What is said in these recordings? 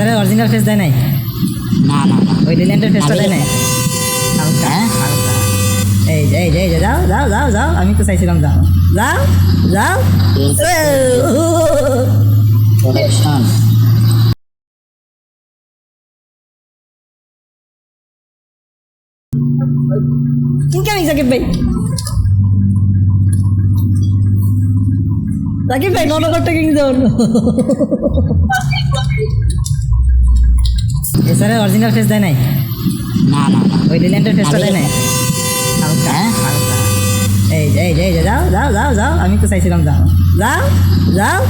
স্যারের original face দেয় নাই? না না ওই লিল্যান্ডের ফেসটা দেয় নাই? হ্যাঁ? এই যে এই যে এই যাও যাও যাও যাও। আমি তো চাইছিলাম যাও। যাও যাও। ইনকামিং সাকিব ভাই? সাকিব ভাই নন ওভার টেকিং জোন এ স্যারের অরিজিনাল ফেস দেয় নাই? না না ওই লিল্যান্ডের ফেসটা দেয় নাই? হ্যাঁ? হালকা। এই যে এই যে এই যে যাও যাও যাও যাও। আমি তো চাইছিলাম যাও। যাও যাও।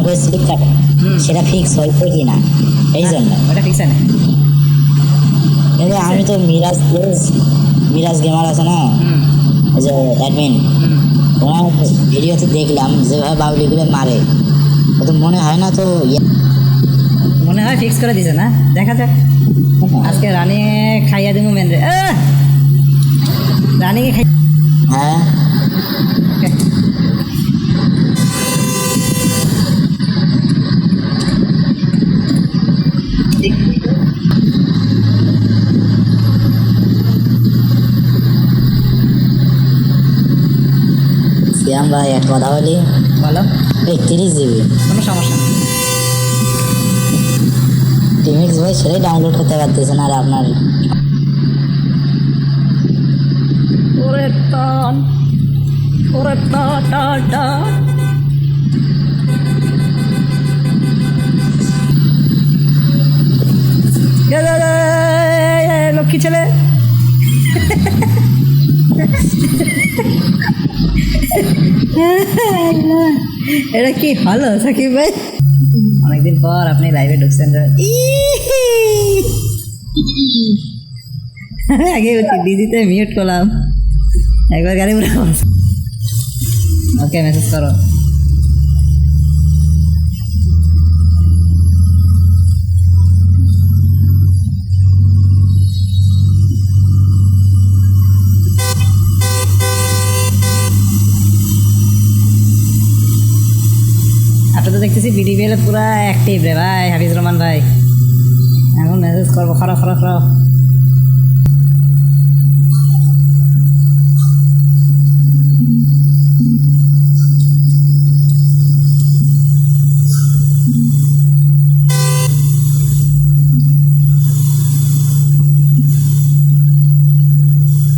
প্রোটেকশন স্লিপ কাটে সেটা ফিক্স হইতো কি না এই জন্য। ওটা কিন্তু আমি তো মিরাজ মিরাজ গেমার আছে না? যে অ্যাডমিন ওনার ভিডিওতে দেখলাম যেভাবে বাউলিগুলো মারে। ও তো মনে হয় না তো ইয়ে- মনে হয় ফিক্স করে দিছে না? দেখা যাক। আজকে রানি খাইয়া দিব মেন রে! রানীকে খাই হ্যাঁ। সিয়াম ভাই একটা কথা বলি বলো এই তিরিশ জিবি কোনো সমস্যা নেই টিমিক্স ভাই সেটাই ডাউনলোড করতে পারতেছে না আর আপনার ওরে টান ওরে টা টা লক্ষ্মী ছেলে এটা কি হলো, সাকিব ভাই? অনেকদিন পর আপনি লাইভে ঢুকছেন! আগে ডিজিতে মিউট করলাম। একবার গাড়ি উঠে ওকে মেসেজ করো। তো দেখতেছি বিডিবিএল পুরা অ্যাক্টিভ রে ভাই হাফিজ রহমান ভাই এখন মেসেজ করব খরা খরা খরা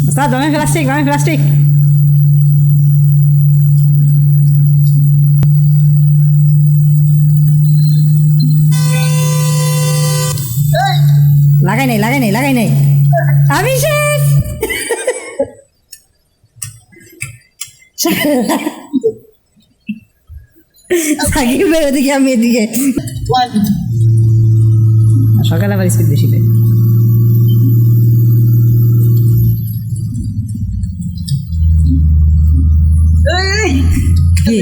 Ustaz, dame plastic. লাগাই নাই লাগাই নাই লাগাই নাই। আমি শেষ। ওদিকে আমি এদিকে। সকালে আবার স্পিড বেশি পাই। কি?